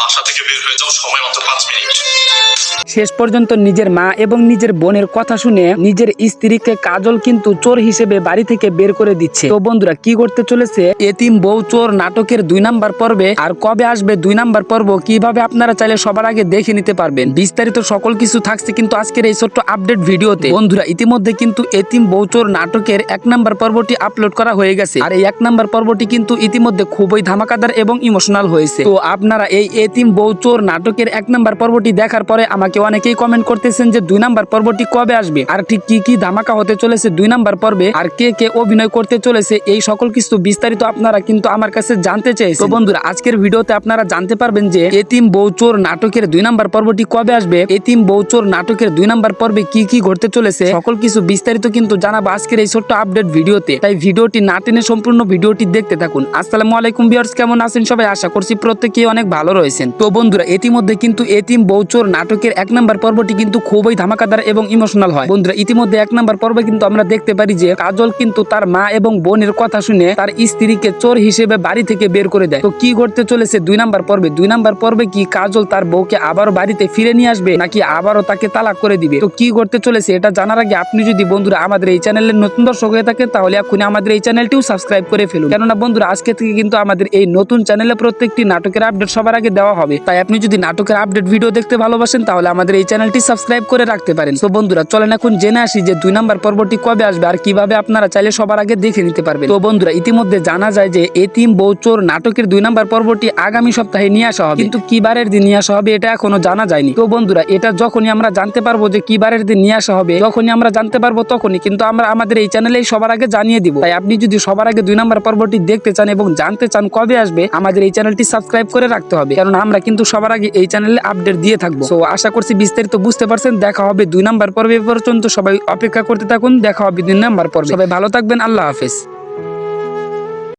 বাসা থেকে বের হয়ে যাও, সময় মাত্র পাঁচ মিনিট। শেষ পর্যন্ত নিজের মা এবং নিজের বোনের কথা শুনে নিজের স্ত্রীকে কাজল কিন্তু চোর হিসেবে বাড়ি থেকে বের করে দিচ্ছে। তো বন্ধুরা, কি করতে চলেছে? এতিম বউ চোর নাটকের দুই নাম্বার পর্বে আর কবে আসবে দুই নাম্বার পর্ব কীভাবে আপনারা চাইলে সবার আগে দেখে নিতে পারবেন। বিস্তারিত সকল কিছু থাকছে কিন্তু আজকের এই ছোট্ট আপডেট ভিডিওতে। বন্ধুরা, ইতিমধ্যে কিন্তু এতিম বউ চোর নাটকের এক নাম্বার পর্বটি আপলোড করা হয়ে গেছে। আর এই এক নাম্বার পর্বটি কিন্তু ইতিমধ্যে খুবই ধামাকাদার এবং ইমোশনাল হয়েছে। তো আপনারা এই এতিম বউ চোর নাটকের এক নাম্বার পর্বটি দেখার পরে আমাকে অনেকেই কমেন্ট করতেছেন যে দুই নাম্বার পর্বটি কবে আসবে? আর ঠিক কি কি ধামাকা হতে চলেছে দুই নাম্বার পর্বে? আর কে কে অভিনয় করতে চলেছে? এই সকল কিছু বিস্তারিত আপনারা কিন্তু আমার কাছে জানতে চাইছেন। তো বন্ধুরা, আজকের ভিডিওতে আপনারা জানতে পারবেন যে এতিম বউ চোর নাটকের দুই নাম্বার পর্বটি কবে আসবে? এতিম বউ চোর নাটকের দুই নাম্বার পর্বে কি কি ঘটতে চলেছে? সকল কিছু বিস্তারিত কিন্তু জানাব আজকের এই ছোট্ট আপডেট ভিডিওতে। তাই ভিডিওটি না টেনে সম্পূর্ণ ভিডিওটি দেখতে থাকুন। আসসালামু আলাইকুম ভিউয়ার্স কেমন আছেন সবাই? আশা করছি প্রত্যেকেই অনেক ভালো রয়েছেন। তো বন্ধুরা, ইতিমধ্যে কিন্তু এতিম বৌচোর নাটকের এক নম্বর পর্বটি কিন্তু খুবই ধামাকাদার এবং ইমোশনাল হয়। বন্ধুরা, ইতিমধ্যে এক নম্বর পর্বে কিন্তু আমরা দেখতে পারি যে কাজল কিন্তু তার মা এবং বোনের কথা শুনে তার স্ত্রীকে চোর হিসেবে বাড়ি থেকে বের করে দেয়। তো কি ঘটতে চলেছে দুই নাম্বার পর্বে? দুই নাম্বার পর্বে কি কাজল তার বউকে আবারও বাড়িতে ফিরে নিয়ে আসবে, নাকি আবারও তাকে তালাক করে দিবে? তো কি ঘটতে চলেছে এটা জানার আগে আপনি যদি বন্ধুরা আমাদের এই চ্যানেলের নতুন দর্শক হয়ে থাকেন, তাহলে এখনই আমাদের এই চ্যানেলটিও সাবস্ক্রাইব করে ফেলুন। কেননা বন্ধুরা, আজকে থেকে কিন্তু আমাদের এই নতুন চ্যানেলে প্রত্যেকটি নাটকের আপডেট সবার আগে দেওয়া হবে। তাই আপনি যদি নাটকের আপডেট ভিডিও দেখতে ভালোবাসেন, তাহলে আমাদের এই চ্যানেলটি সাবস্ক্রাইব করে রাখতে পারেন। তো বন্ধুরা, চলেন এখন জেনে আসি যে দুই নম্বর পর্বটি কবে আসবে আর কীভাবে আপনারা চাইলে সবার আগে দেখে নিতে পারবেন। তো বন্ধুরা, ইতিমধ্যে জানা যায় যে এতিম বৌচোর নাটকের দুই নম্বর পর্বটি আগামী সপ্তাহে নিয়ে আসা হবে। কিন্তু কি বারের দিন নিয়ে আসা হবে এটা এখনও জানা যায়নি। তো বন্ধুরা, এটা যখনই আমরা জানতে পারব যে কি বারের দিন নিয়ে আসা হবে, যখনই আমরা জানতে পারব তখনই কিন্তু আমরা আমাদের এই চ্যানেলেই সবার আগে জানিয়ে দিব। তাই আপনি যদি সবার আগে দুই নম্বর পর্বটি দেখতে চান এবং জানতে চান কবে আসবে, আমাদের এই চ্যানেলটি সাবস্ক্রাইব করে রাখতে হবে। কারণ আমরা কিন্তু সবার আগে এই চ্যানেলে আপডেট দিয়ে থাকব। তো আশা করছি বিস্তারিত বুঝতে পারছেন। দেখা হবে দুই নাম্বার পর্বে পর্যন্ত। সবাই অপেক্ষা করতে থাকুন। দেখা হবে দুই নাম্বার পর্বে। সবাই ভালো থাকবেন। আল্লাহ হাফেজ।